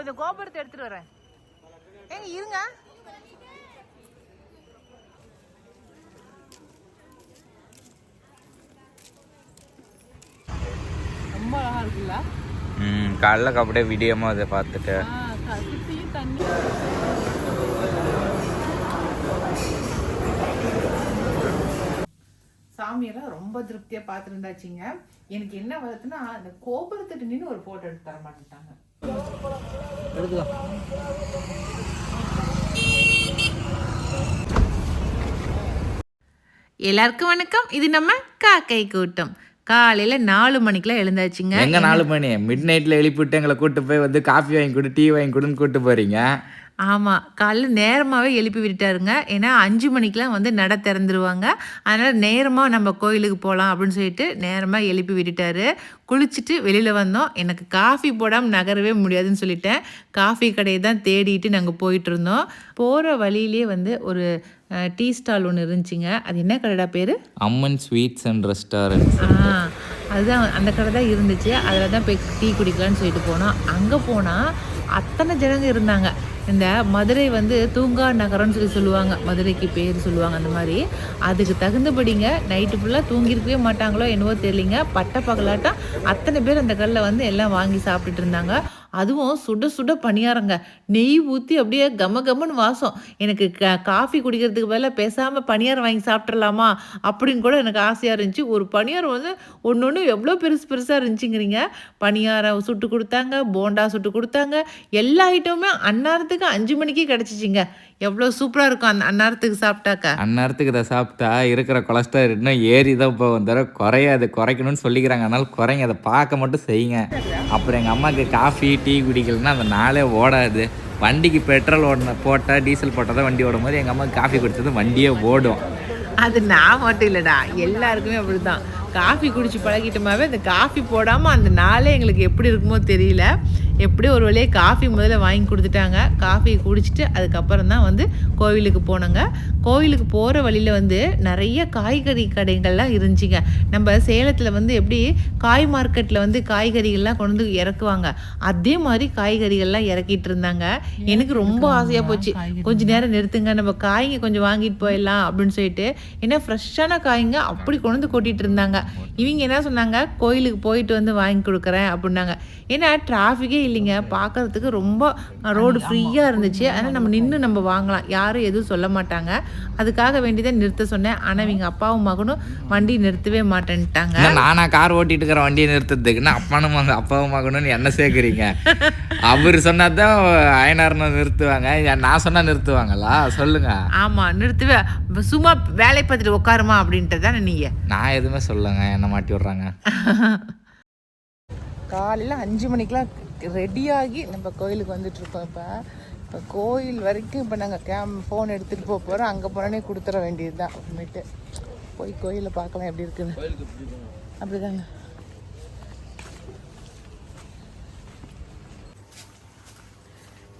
கொஞ்சம் கோபுரத்தை எடுத்துட்டு வரேன். ஏங்க இருங்க. ரொம்ப அழகா இருக்குல்ல? ம் காலைல அப்படியே விடியமா அதை பார்த்துட்டு. சாமியெல்லாம் ரொம்ப திருப்தியா பார்த்துருந்தாச்சுங்க எனக்கு என்ன வருதுன்னா அந்த கோபுரத்துட்டு நின்று ஒரு போட்டோ எடுத்து தர மாட்டேன்ட்டாங்க. எல்லாருக்கும் வணக்கம். இது நம்ம காக்கை கூட்டம். காலையில நாலு மணிக்கெல்லாம் எழுந்தாச்சுங்க. எங்க நாலு மணி? மிட் நைட்ல எழுப்பிவிட்டு எங்களை கூட்டு போய் வந்து காஃபி வாங்கி கொடு டீ வாங்கி கொடுன்னு கூட்டு போறீங்க. ஆமாம் காலைல நேரமாகவே எழுப்பி விட்டுட்டாருங்க. ஏன்னா அஞ்சு மணிக்கெலாம் வந்து நட திறந்துருவாங்க. அதனால் நேரமாக நம்ம கோயிலுக்கு போகலாம் அப்படின்னு சொல்லிட்டு நேரமாக எழுப்பி விட்டுட்டாரு. குளிச்சுட்டு வெளியில் வந்தோம். எனக்கு காஃபி போடாமல் நகரவே முடியாதுன்னு சொல்லிட்டேன். காஃபி கடையை தான் தேடிட்டு நாங்கள் போயிட்டு இருந்தோம் போகிற வழியிலே வந்து ஒரு டீ ஸ்டால் ஒன்று இருந்துச்சுங்க. அது என்ன கடைடா பேர்? அம்மன் ஸ்வீட்ஸ் அண்ட் ரெஸ்டாரண்ட் ஆ அதுதான் அந்த கடை தான் இருந்துச்சு. அதில் தான் போய் டீ குடிக்கலான்னு சொல்லிட்டு போனோம். அங்கே போனால் அத்தனை ஜனங்க இருந்தாங்க. இந்த மதுரை வந்து தூங்கா நகரம்னு சொல்லி சொல்லுவாங்க. மதுரைக்கு பேர் சொல்லுவாங்க அந்த மாதிரி. அதுக்கு தகுந்தபடிங்க நைட்டு ஃபுல்லாக தூங்கியிருக்கவே மாட்டாங்களோ என்னவோ தெரியலிங்க. பட்ட பகலாட்டம் அத்தனை பேர் அந்த கல்லில் வந்து எல்லாம் வாங்கி சாப்பிட்டுட்டு இருந்தாங்க. அதுவும் சுட சுட பணியாரங்க. நெய் ஊற்றி அப்படியே கம கமன்னு வாசம். எனக்கு க காஃபி குடிக்கிறதுக்கு பதிலாக பேசாமல் பணியாரம் வாங்கி சாப்பிட்றலாமா அப்படின்னு கூட எனக்கு ஆசையாக இருந்துச்சு. ஒரு பணியாரம் வந்து ஒன்று ஒன்று எவ்வளோ பெருசு பெருசாக இருந்துச்சுங்கிறீங்க. பணியாரம் சுட்டு கொடுத்தாங்க போண்டா சுட்டு கொடுத்தாங்க. எல்லா ஐட்டமுமே அந்நேரத்துக்கு அஞ்சு மணிக்கே கிடச்சிச்சிங்க. எவ்வளோ சூப்பராக இருக்கும் அந்த அந்நேரத்துக்கு சாப்பிட்டாக்கா. அந்நேரத்துக்கு இதை சாப்பிட்டா இருக்கிற கொலஸ்ட்ரால் இன்னும் ஏறி தான் இப்போ வந்தார குறையாது குறைக்கணும்னு சொல்லிக்கிறாங்க. அதனால குறைங்க. அதை பார்க்க மட்டும் செய்யுங்க. அப்புறம் எங்கள் அம்மாவுக்கு காஃபி டீ குடிக்கலன்னா அந்த நாளே ஓடாது. வண்டிக்கு பெட்ரோல் ஓடின போட்டால் டீசல் போட்டால் தான் வண்டி ஓடும் போது எங்கள் அம்மா காஃபி குடித்தது வண்டியே ஓடும். அது நான் மட்டும் இல்லைடா எல்லாருக்குமே அப்படிதான். காஃபி குடிச்சு பழகிட்டோமாவே அந்த காஃபி போடாமல் அந்த நாளே எங்களுக்கு எப்படி இருக்குமோ தெரியல. எப்படியோ ஒரு வழியே காஃபி முதல்ல வாங்கி கொடுத்துட்டாங்க. காஃபி குடிச்சிட்டு அதுக்கப்புறம் தான் வந்து கோவிலுக்கு போனோங்க. கோவிலுக்கு போகிற வழியில் வந்து நிறைய காய்கறி கடைகள்லாம் இருந்துச்சுங்க. நம்ம சேலத்தில் வந்து எப்படி காய் மார்க்கெட்டில் வந்து காய்கறிகள்லாம் கொண்டு வந்து இறக்குவாங்க. அதே மாதிரி காய்கறிகள்லாம் இறக்கிட்டு இருந்தாங்க. எனக்கு ரொம்ப ஆசையாக போச்சு. கொஞ்ச நேரம் நிறுத்துங்க. நம்ம காய்ங்க கொஞ்சம் வாங்கிட்டு போயிடலாம் அப்படின்னு சொல்லிட்டு ஏன்னா ஃப்ரெஷ்ஷான காய்ங்க அப்படி கொண்டு வந்து கொட்டிட்டு இருந்தாங்க. இவங்க என்ன சொன்னாங்க? கோயிலுக்கு போயிட்டு வந்து வாங்கி கொடுக்குறேன் அப்படின்னாங்க. ஏன்னா டிராஃபிக்கே இல்லைங்க. பார்க்கறதுக்கு ரொம்ப ரோடு ஃப்ரீயாக இருந்துச்சு. அதனால் நம்ம நின்று நம்ம வாங்கலாம். யாரும் எதுவும் சொல்ல மாட்டாங்க. அதுக்காக வேண்டிதான் நிறுத்த சொன்னேன். ஆனால் இவங்க அப்பாவும் மகனும் வண்டி நிறுத்தவே மாட்டேன்ட்டாங்க. நானா கார் ஓட்டிட்டு இருக்கிற வண்டியை நிறுத்துறதுக்குன்னா அப்பானும் அப்பாவும் மகனும்னு என்ன சேர்க்குறீங்க? அவர் சொன்னாதான் அயனார்னு நிறுத்துவாங்க. நான் சொன்னா நிறுத்துவாங்களா? சொல்லுங்க. ஆமாம் நிறுத்தவே. சும்மா வேலை பார்த்துட்டு உட்காருமா அப்படின்ட்டு தானே நீங்கள் நான் எதுவுமே சொல்லுங்க என்ன மாட்டி விட்றாங்க? காலையில் அஞ்சு மணிக்கெலாம் ரெடியாகி நம்ம கோயிலுக்கு வந்துட்டு இருக்கோம் இப்போ. இப்போ கோயில் வரைக்கும் இப்போ நாங்கள் கேம் ஃபோன் எடுத்துகிட்டு போக போகிறோம் அங்கே போனோடனே கொடுத்துட வேண்டியது தான் அப்புறமேட்டு போய் கோயிலை பார்க்கலாம் எப்படி இருக்குன்னு. அப்படிதாங்க.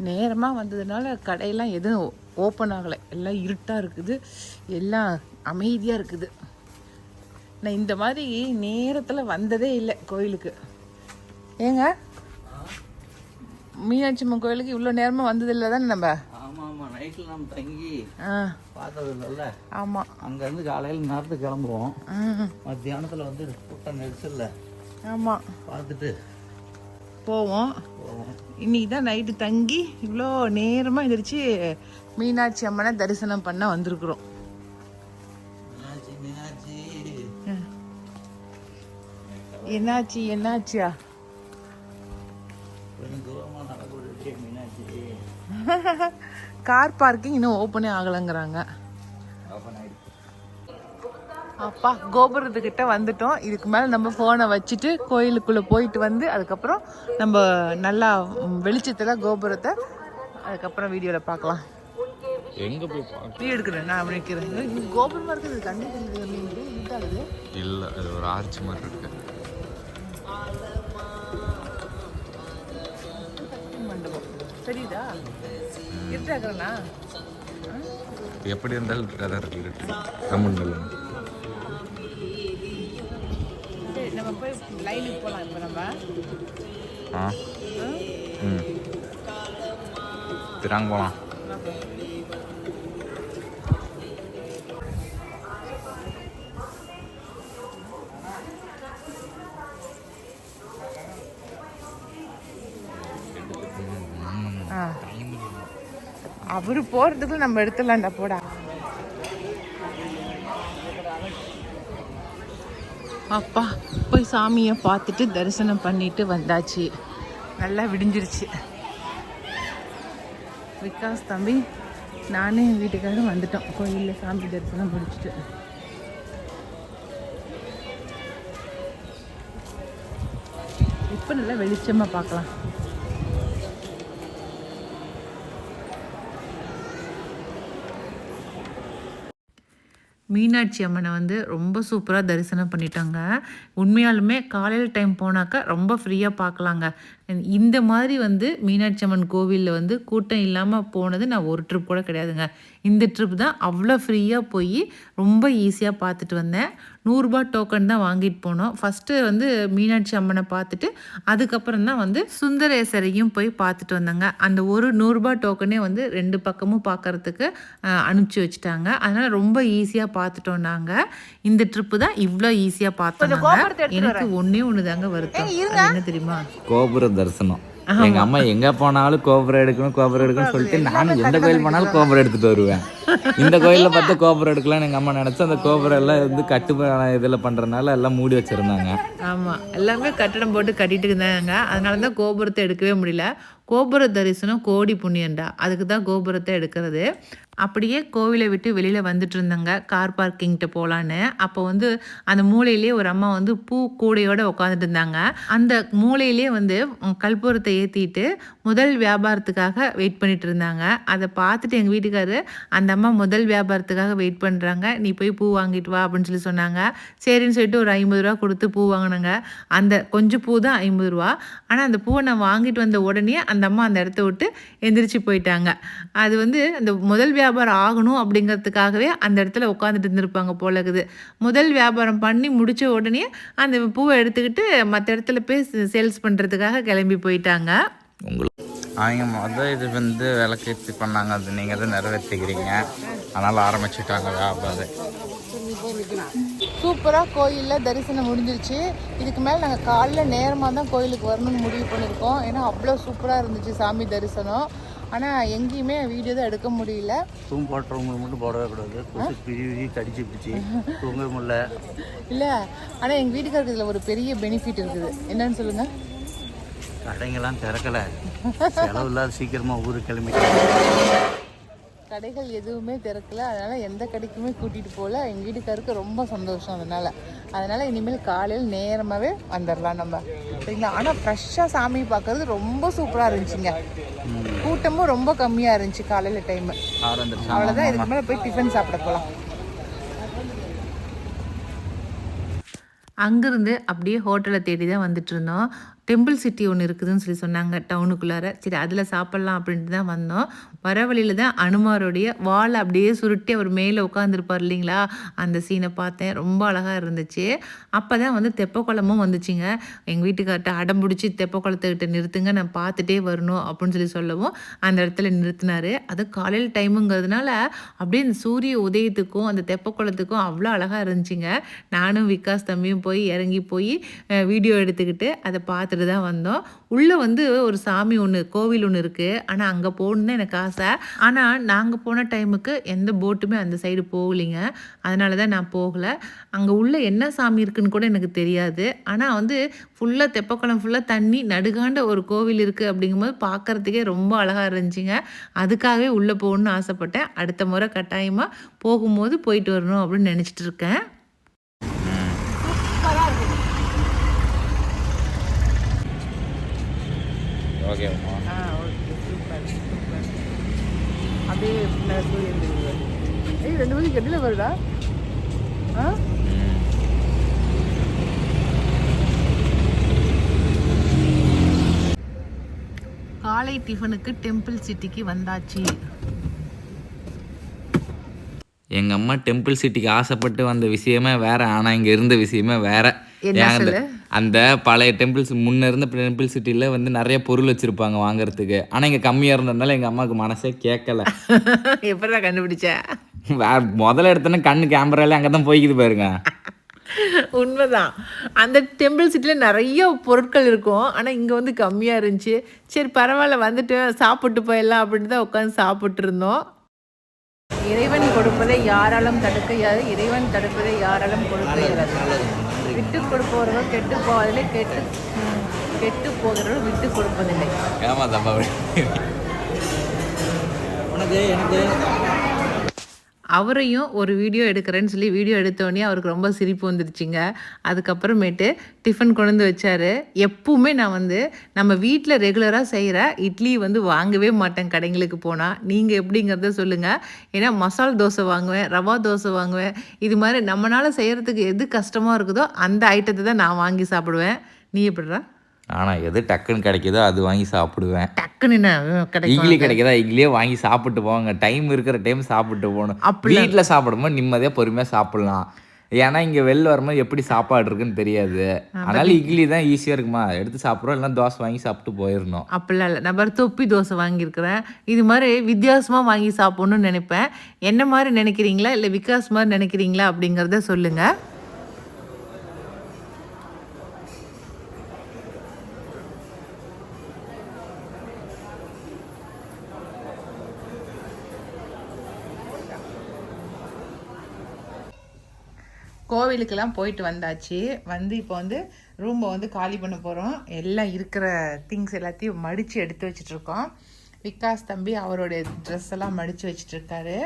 நேரமாக வந்ததுனால கடையெல்லாம் எதுவும் ஓப்பன் ஆகலை. எல்லாம் இருட்டாக இருக்குது. எல்லாம் அமைதியாக இருக்குது. நான் இந்த மாதிரி நேரத்தில் வந்ததே இல்லை கோயிலுக்கு. ஏங்க? மீனாட்சி அம்மன் கோயிலுக்கு இவ்வளோ நேரமாக வந்ததில்லை தானே நம்ம? ஆமா ஆமா நைட்ல நம்ம தங்கி ஆ. பார்த்தது இல்லைல்ல ஆமாம் அங்க இருந்து காலையில நேரத்துக்கு கிளம்புவோம் மத்தியானத்துல வந்து கூட்டம் நெரிசல்ல ஆமாம் பார்த்துட்டு போவோம். இன்னைக்கு தான் நைட்டு தங்கி இவ்வளோ நேரமாக எந்திரிச்சு மீனாட்சி அம்மனை தரிசனம் பண்ண வந்திருக்குறோம். என்னாச்சு என்னாச்சியா கார் பார்க்கிங் இன்னும் ஓப்பனே ஆகலைங்கிறாங்க. அப்பா கோபுரத்துக்கிட்ட வந்துட்டோம். இதுக்கு மேலே நம்ம ஃபோனை வச்சுட்டு கோயிலுக்குள்ளே போயிட்டு வந்து அதுக்கப்புறம் நம்ம நல்லா வெளிச்சத்துல கோபுரத்தை அதுக்கப்புறம் வீடியோவில் பார்க்கலாம். எங்க போய் பார்க்க? எடுக்கிறேன் நான் இது கோபுரமாக இருக்குது இதாகுது. இல்லை அது ஒரு ஆர்ச் மாதிரி இருக்கு. தெரியுதா? இருட்டாக்குறேண்ணா எப்படி இருந்தாலும் கதை இருக்கு தமிழ்ல சரி நம்ம போய் லைனுக்கு போகலாம் இப்போ நம்ம. ஆ? ம். திராங்க போகலாம் அவரு போறதுக்குள்ள நம்ம எடுத்துடலாம்டா போடா. அப்பா போய் சாமியை பார்த்துட்டு தரிசனம் பண்ணிட்டு வந்தாச்சு. நல்லா விடிஞ்சிருச்சு. விகாஸ் தம்பி நானே என் வீட்டுக்காரரும் வந்துட்டோம். கோயிலில் சாமி தரிசனம் முடிச்சுட்டு. இப்போ நல்லா வெளிச்சமாக பார்க்கலாம். மீனாட்சி அம்மனை வந்து ரொம்ப சூப்பராக தரிசனம் பண்ணிட்டாங்க. உண்மையாலுமே காலையில் டைம் போனாக்கா ரொம்ப ஃப்ரீயாக பார்க்கலாங்க. இந்த மாதிரி வந்து மீனாட்சி அம்மன் கோவிலில் வந்து கூட்டம் இல்லாமல் போனது நான் ஒரு ட்ரிப் கூட கிடையாதுங்க. இந்த ட்ரிப் தான் அவ்வளோ ஃப்ரீயாக போய் ரொம்ப ஈஸியாக பார்த்துட்டு வந்தேன். நூறுரூபா டோக்கன் தான் வாங்கிட்டு போனோம். ஃபஸ்ட்டு வந்து மீனாட்சி அம்மனை பார்த்துட்டு அதுக்கப்புறம் தான் வந்து சுந்தரேசரையும் போய் பார்த்துட்டு வந்தாங்க. அந்த ஒரு நூறுரூபா டோக்கனே வந்து ரெண்டு பக்கமும் பார்க்கறதுக்கு அனுப்பிச்சி வச்சுட்டாங்க. அதனால் ரொம்ப ஈஸியாக பார்த்துட்டோம் நாங்கள் இந்த ட்ரிப்பு தான் இவ்வளோ ஈஸியாக பார்த்தோம் எனக்கு ஒன்றே ஒன்று தாங்க வருத்தம். என்ன தெரியுமா? கோபுர தரிசனம். எங்க அம்மா எங்க போனாலும் கோபுரம் எடுக்கணும் கோபுரம் எடுக்கணும்னு சொல்லிட்டு நானும் எந்த கோயில் போனாலும் கோபுரம் எடுத்துட்டு வருவேன். இந்த கோயில்ல பார்த்து கோபுரம் எடுக்கலாம்னு எங்க அம்மா நினைச்சு அந்த கோபுரம் எல்லாம் வந்து கட்டுமான இதுல பண்றதுனால எல்லாம் மூடி வச்சிருந்தாங்க. ஆமாம் எல்லாமே கட்டடம் போட்டு கட்டிட்டு இருந்தாங்க. அதனால தான் கோபுரத்தை எடுக்கவே முடியல. கோபுர தரிசனம் கோடி புண்ணியண்டா அதுக்கு தான் கோபுரத்தை எடுக்கிறது. அப்படியே கோவிலை விட்டு வெளியில் வந்துட்டு இருந்தாங்க. கார் பார்க்கிங்கிட்ட போகலான்னு அப்போ வந்து அந்த மூலையிலேயே ஒரு அம்மா வந்து பூ கூடையோடு உட்காந்துட்டு இருந்தாங்க. அந்த மூலையிலேயே வந்து கல்பூரத்தை கற்பூரத்தை ஏற்றிட்டு முதல் வியாபாரத்துக்காக வெயிட் பண்ணிட்டு இருந்தாங்க. அதை பார்த்துட்டு எங்கள் வீட்டுக்காரு அந்த அம்மா முதல் வியாபாரத்துக்காக வெயிட் பண்ணுறாங்க நீ போய் பூ வாங்கிட்டு வா அப்படின்னு சொல்லி சொன்னாங்க. சரின்னு சொல்லிட்டு ஒரு ஐம்பது ரூபா கொடுத்து பூ வாங்கினாங்க. அந்த கொஞ்சம் பூ தான் ஐம்பது ரூபா. ஆனால் அந்த பூவை நான் வாங்கிட்டு வந்த உடனே அந்த அம்மா அந்த இடத்த விட்டு எந்திரிச்சு போயிட்டாங்க. அது வந்து அந்த முதல் வியாபாரம் ஆகணும் அப்படிங்கிறதுக்காகவே அந்த இடத்துல உட்காந்துட்டு இருந்திருப்பாங்க போல இருக்குது முதல் வியாபாரம் பண்ணி முடிச்ச உடனே அந்த பூவை எடுத்துக்கிட்டு மற்ற இடத்துல போய் சேல்ஸ் பண்ணுறதுக்காக கிளம்பி போயிட்டாங்க. உங்களுக்கு அவங்க மொதல் இது வந்து விளக்கேற்றி பண்ணாங்க. அது நீங்கள் தான் நிறைவேற்றிக்கிறீங்க அதனால் ஆரம்பிச்சுட்டாங்க வியாபாரம். சூப்பராக கோயிலில் தரிசனம் முடிஞ்சிருச்சு. இதுக்கு மேலே நாங்கள் காலைல நேரமாக தான் கோயிலுக்கு வரணும்னு முடிவு பண்ணியிருக்கோம் ஏன்னா அவ்வளோ சூப்பராக இருந்துச்சு சாமி தரிசனம். ஆனால் எங்கேயுமே வீடியோ தான் எடுக்க முடியல. தூங்க போட்டுறவங்களுக்கு மட்டும் போடவே கூடாது. பிரி விரி கடிச்சு பிடிச்சி தூங்க முடியல. இல்லை. ஆனால் எங்கள் வீட்டுக்காருக்கு இதில் ஒரு பெரிய பெனிஃபிட் இருக்குது. என்னன்னு சொல்லுங்கள் கடைங்கெல்லாம் திறக்கல. செலவு இல்லாத சீக்கிரமா ஊருக்கு கிளம்பி கடைகள் எதுவுமே திறக்கல. அதனால எந்த கடைக்குமே கூட்டிட்டு போகல. எங்கள் வீட்டுக்காருக்கு ரொம்ப சந்தோஷம் அதனால. அதனால இனிமேல் காலையில் நேரமாகவே வந்துடலாம் நம்ம. சரிங்களா? ஆனால் ஃப்ரெஷ்ஷாக சாமி பார்க்கறது ரொம்ப சூப்பராக இருந்துச்சுங்க. கூட்டமும் ரொம்ப கம்மியாக இருந்துச்சு காலையில் டைமு அவ்வளோதான் இதுக்கு மேலே போய் டிஃபன் சாப்பிட போகலாம் அங்கேருந்து அப்படியே ஹோட்டலை தேடி தான் வந்துட்டு இருந்தோம். டெம்பிள் சிட்டி ஒன்று இருக்குதுன்னு சொல்லி சொன்னாங்க டவுனுக்குள்ளார சரி அதில் சாப்பிட்லாம் அப்படின்ட்டு தான் வந்தோம். வர வழியில் தான் அனுமாரோடைய வால் அப்படியே சுருட்டி அவர் மேலே உட்காந்துருப்பார் இல்லைங்களா? அந்த சீனை பார்த்தேன். ரொம்ப அழகாக இருந்துச்சு. அப்போ தான் வந்து தெப்பக்குளமும் வந்துச்சுங்க. எங்கள் வீட்டுக்கார்ட்ட அடம் பிடிச்சி தெப்பக்குளத்துக்கிட்ட நிறுத்துங்க நான் பார்த்துட்டே வரணும் அப்படின்னு சொல்லி சொல்லவும் அந்த இடத்துல நிறுத்தினார். அது காலையில் டைமுங்கிறதுனால அப்படியே இந்த சூரிய உதயத்துக்கும் அந்த தெப்பக்குளத்துக்கும் அவ்வளோ அழகாக இருந்துச்சுங்க. நானும் விகாஸ் தம்பியும் போய் இறங்கி போய் வீடியோ எடுத்துக்கிட்டு அதை பார்த்துட்டு தான் வந்தோம். உள்ளே வந்து ஒரு சாமி ஒன்று கோவில் ஒன்று இருக்குது ஆனால் அங்கே போகணுன்னு எனக்கு ஆசை. ஆனால் நாங்கள் போன டைமுக்கு எந்த போட்டுமே அந்த சைடு போகலிங்க. அதனால தான் நான் போகலை. அங்கே உள்ள என்ன சாமி இருக்குன்னு கூட எனக்கு தெரியாது. ஆனால் வந்து ஃபுல்லாக தெப்பக்குளம் ஃபுல்லாக தண்ணி நடுகாண்ட ஒரு கோவில் இருக்குது அப்படிங்கும்போது பார்க்கறதுக்கே ரொம்ப அழகாக இருந்துச்சுங்க. அதுக்காகவே உள்ளே போகணுன்னு ஆசைப்பட்டேன். அடுத்த முறை கட்டாயமாக போகும்போது போயிட்டு வரணும் அப்படின்னு நினச்சிட்டு இருக்கேன். ஓகேம்மா ஆ ஓகே சூப்பர் சூப்பர் அப்படியே சூரியன் தெரியுது ஏய் ரெண்டு மணிக்கு கட்டில வருதா? ஆ? காலை டிஃபனுக்கு டெம்பிள் சிட்டிக்கு வந்தாச்சு. எங்கள் அம்மா டெம்பிள் சிட்டிக்கு ஆசைப்பட்டு வந்த விஷயமே வேற ஆனால் இங்கே இருந்த விஷயமே வேற. அந்த- பழைய டெம்பிள்ஸ் முன்ன இருந்த டெம்பிள் சிட்டியில் வந்து நிறைய பொருள் வச்சுருப்பாங்க வாங்குறதுக்கு. ஆனால் இங்கே கம்மியாக இருந்ததுனால எங்கள் அம்மாவுக்கு மனசே கேட்கல எப்படிடா கண்டுபிடிச்ச? வேற முதல்ல எடுத்தோன்னே கண்ணு கேமரால அங்கே தான் போய்க்குது பாருங்க. உண்மைதான். அந்த டெம்பிள் சிட்டியில் நிறைய பொருட்கள் இருக்கும். ஆனால் இங்கே வந்து கம்மியாக இருந்துச்சு. சரி பரவாயில்ல வந்துட்டு சாப்பிட்டு போயிடலாம் அப்படின்ட்டு தான் உட்காந்து சாப்பிட்டு இருந்தோம். இறைவன் கொடுப்பதை யாராலும் தடுக்க இறைவன் தடுப்பதை யாராலும் கொடுக்க விட்டு கொடுப்பவர்கள் கெட்டு போவதில்லை கெட்டு கெட்டு போகிறவர்கள் விட்டு கொடுப்பதில்லை. ஏமா தப்பா உனக்கு எனக்கு அவரையும் ஒரு வீடியோ எடுக்கிறேன்னு சொல்லி வீடியோ எடுத்தோடனே அவருக்கு ரொம்ப சிரிப்பு வந்துருச்சுங்க. அதுக்கப்புறமேட்டு டிஃபன் கொண்டு வந்து வச்சார். எப்பவுமே நான் வந்து நம்ம வீட்டில் ரெகுலராக செய்கிற இட்லி வந்து வாங்கவே மாட்டேன் கடைங்களுக்கு போனால் நீங்கள் எப்படிங்கிறத சொல்லுங்கள் ஏன்னா மசால் தோசை வாங்குவேன் ரவா தோசை வாங்குவேன். இது மாதிரி நம்மளால் செய்கிறதுக்கு எது கஷ்டமாக இருக்குதோ அந்த ஐட்டத்தை தான் நான் வாங்கி சாப்பிடுவேன். நீ எப்படிறா ஆனால் எது டக்குன்னு கிடைக்குதோ அது வாங்கி சாப்பிடுவேன். டக்குன்னு என்ன? இட்லி கிடைக்குதா? இட்லியே வாங்கி சாப்பிட்டு போவாங்க. டைம் இருக்கிற டைம் சாப்பிட்டு போகணும். அப்படிலாம் வீட்டில் சாப்பிடும்போது நிம்மதியாக பொறுமையாக சாப்பிடலாம். ஏன்னா இங்கே வெளில வரும்போது எப்படி சாப்பாடு இருக்குன்னு தெரியாது. அதனால இட்லி தான் ஈஸியாக இருக்குமா? எடுத்து சாப்பிட்றோம் இல்லைன்னா தோசை வாங்கி சாப்பிட்டு போயிடணும். அப்படிலாம் இல்லை. நான் தொப்பி தோசை வாங்கியிருக்கிறேன். இது மாதிரி வித்தியாசமாக வாங்கி சாப்பிட்ணுன்னு நினைப்பேன். என்ன மாதிரி நினைக்கிறீங்களா? இல்லை விகாஸ் மாதிரி நினைக்கிறீங்களா? அப்படிங்கிறத சொல்லுங்கள் கோவிலுக்கெல்லாம் போயிட்டு வந்தாச்சு. வந்து இப்போ வந்து ரூமை வந்து காலி பண்ண போகிறோம் எல்லாம் இருக்கிற திங்ஸ் எல்லாத்தையும் மடித்து எடுத்து வச்சிட்டு இருக்கோம் விகாஸ் தம்பி அவருடைய ட்ரெஸ் எல்லாம் மடித்து வச்சிட்டு இருக்காரு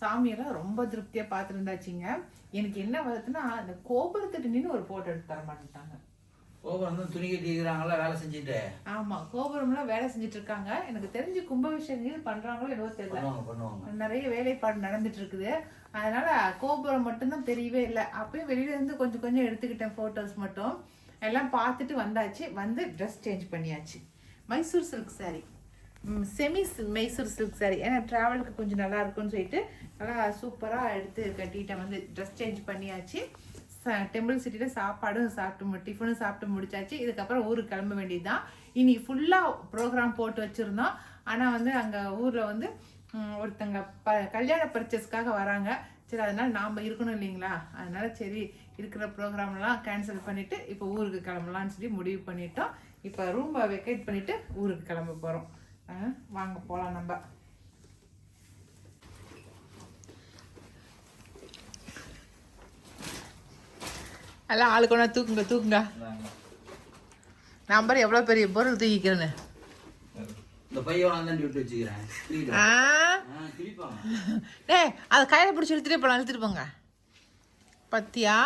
சாமியெல்லாம் ரொம்ப திருப்தியாக பார்த்துருந்தாச்சுங்க. எனக்கு என்ன வருதுன்னா அந்த கோபுரத்துட்டு நின்று ஒரு ஃபோட்டோ எடுத்து தர மாட்டேன்ட்டாங்க. கோபுரம் வந்து துணி கட்டிக்கிறாங்களா வேலை செஞ்சுட்டு? ஆமாம் கோபுரம்லாம் வேலை செஞ்சுட்டு இருக்காங்க எனக்கு தெரிஞ்சு கும்பாபிஷேகங்கள் பண்ணுறாங்களோ என்னவோ தெரியல. நிறைய வேலைப்பாடு நடந்துட்டு இருக்குது அதனால கோபுரம் மட்டும்தான் தெரியவே இல்லை. அப்பயும் வெளியில இருந்து கொஞ்சம் கொஞ்சம் எடுத்துக்கிட்டேன் ஃபோட்டோஸ் மட்டும். எல்லாம் பார்த்துட்டு வந்தாச்சு. வந்து ட்ரெஸ் சேஞ்ச் பண்ணியாச்சு. Mysore silk saree. Semi Mysore silk saree. ஏன்னா ட்ராவலுக்கு கொஞ்சம் நல்லா இருக்கும்னு சொல்லிட்டு நல்லா சூப்பராக எடுத்து கட்டிட்டேன். வந்து ட்ரெஸ் சேஞ்ச் பண்ணியாச்சு. டெம்பிள் சிட்டியில் சாப்பாடும் சாப்பிட்டு டிஃபனும் சாப்பிட்டு முடிச்சாச்சு. இதுக்கப்புறம் ஊருக்கு கிளம்ப வேண்டியது தான் இனி ஃபுல்லாக ப்ரோக்ராம் போட்டு வச்சுருந்தோம். ஆனால் வந்து அங்கே ஊரில் வந்து ஒருத்தங்க ப கல்யாண பர்ச்சேஸ்க்காக வராங்க. சரி அதனால் நாம் இருக்கணும் இல்லைங்களா? அதனால சரி இருக்கிற ப்ரோக்ராம்லாம் கேன்சல் பண்ணிவிட்டு இப்போ ஊருக்கு கிளம்பலாம்னு சொல்லி முடிவு பண்ணிட்டோம். இப்போ ரூமை வெக்கேட் பண்ணிவிட்டு ஊருக்கு கிளம்ப போகிறோம் வாங்க போகலாம் நம்ம. எல்லாம் ஆளுக்கு ஒன்றா தூக்குங்க தூக்குங்க. நம்பர் எவ்வளோ பெரிய பொருள் தூக்கிக்கிறேன்னு. டேய் அதை கையில் பிடிச்சி இழுத்துட்டே போகலாம் இழுத்துட்டு போங்க. பத்தியா?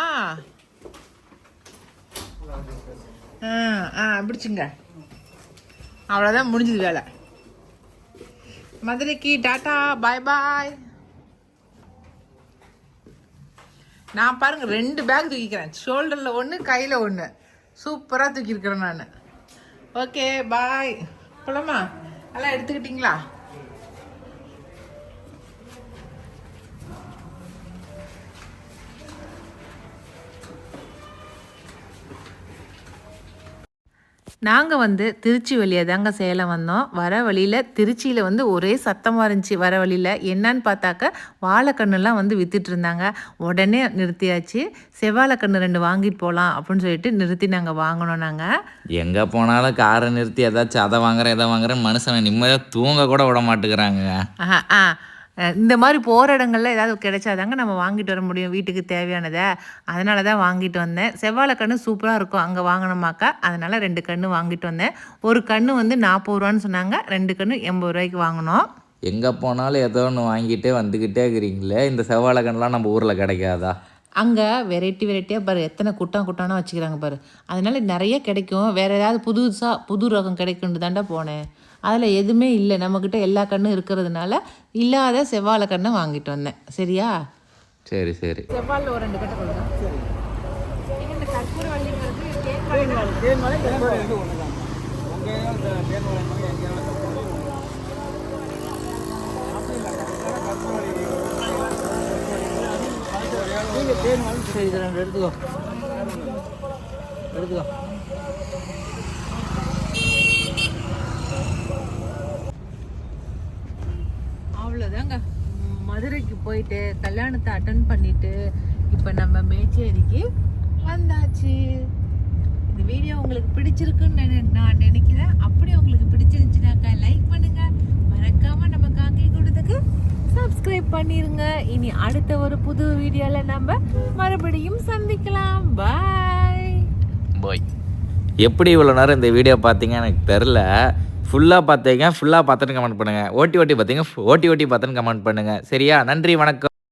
ஆ ஆ பிடிச்சுங்க. அவ்வளோதான் முடிஞ்சது வேலை. மதுரைக்கு டாட்டா பாய் பாய் நான் பாருங்க ரெண்டு பேக் தூக்கிக்கிறேன். ஷோல்டரில் ஒன்று கையில் ஒன்று சூப்பராக தூக்கியிருக்கிறேன் நான். ஓகே பாய் போலாமா? எல்லாம் எடுத்துக்கிட்டிங்களா? நாங்கள் வந்து திருச்சி வழியாக தாங்க சேலம் வந்தோம். வர வழியில் திருச்சியில் வந்து ஒரே சத்தமாக இருந்துச்சு. வர வழியில் என்னன்னு பார்த்தாக்க வாழைக்கண்ணுலாம் வந்து வித்துட்டு இருந்தாங்க. உடனே நிறுத்தியாச்சு. செவ்வாழைக்கண்ணு ரெண்டு வாங்கிட்டு போகலாம் அப்படின்னு சொல்லிட்டு நிறுத்தி நாங்கள் வாங்கினோம் நாங்கள் எங்கே போனாலும் காரை நிறுத்தி ஏதாச்சும் அதை வாங்குறேன் இதை வாங்குறேன். மனுஷனை நிம்மதியாக தூங்க கூட விட மாட்டேங்கிறாங்க. ஆ. இந்த மாதிரி போகிற இடங்கள்ல ஏதாவது கிடைச்சாதாங்க நம்ம வாங்கிட்டு வர முடியும் வீட்டுக்கு தேவையானதை. அதனால தான் வாங்கிட்டு வந்தேன். செவ்வாழை கன்று சூப்பராக இருக்கும். அங்கே வாங்கினோமாக்கா அதனால் ரெண்டு கன்று வாங்கிட்டு வந்தேன். ஒரு கன்று வந்து நாற்பது ரூபான்னு சொன்னாங்க. ரெண்டு கன்று எண்பது ரூபாய்க்கு வாங்கினோம். எங்கே போனாலும் ஏதோ ஒன்று வாங்கிட்டே வந்துக்கிட்டே இருக்கிறீங்களே. இந்த செவ்வாழைக்கண்ணெலாம் நம்ம ஊரில் கிடைக்காதா? அங்கே வெரைட்டி வெரைட்டியாக பாரு. எத்தனை குட்டான் குட்டானா வச்சுக்கிறாங்க பாரு. அதனால நிறைய கிடைக்கும். வேறு ஏதாவது புதுசாக புது ரகம் கிடைக்குன்னு தாண்டா போனேன். அதில் எதுவுமே இல்லை. நம்மக்கிட்ட எல்லா கண்ணும் இருக்கிறதுனால இல்லாத செவ்வாழை கண்ணை வாங்கிட்டு வந்தேன். சரியா? சரி சரி. செவ்வாழில் ஒரு ரெண்டு கட்டை கொடுங்க. எடுத்துக்கோ. எடுத்துக்கோ. அவ்வளோதாங்க மதுரைக்கு போயிட்டு கல்யாணத்தை அட்டன் பண்ணிட்டு இப்போ நம்ம மேச்சேரிக்கு வந்தாச்சு. இந்த வீடியோ உங்களுக்கு பிடிச்சிருக்குன்னு நினை- நான் நினைக்கிறேன். அப்படி உங்களுக்கு பிடிச்சிருந்துச்சுனாக்கா லைக் பண்ணுங்க. மறக்காம நம்ம காக்கை கூட்டத்துக்கு சப்ஸ்கிரைப் பண்ணிருங்க. இனி அடுத்த ஒரு புது வீடியோல நம்ம மறுபடியும் சந்திக்கலாம். பாய் பாய் எப்படி இவ்வளோ நேரம் இந்த வீடியோ பார்த்தீங்க எனக்கு தெரில ஃபுல்லாக பார்த்தீங்க ஃபுல்லாக பார்த்துட்டு கமெண்ட் பண்ணுங்கள் ஓட்டி ஓட்டி பார்த்தீங்க ஓட்டி ஓட்டி பார்த்துன்னு கமெண்ட் பண்ணுங்கள் சரியா? நன்றி வணக்கம்.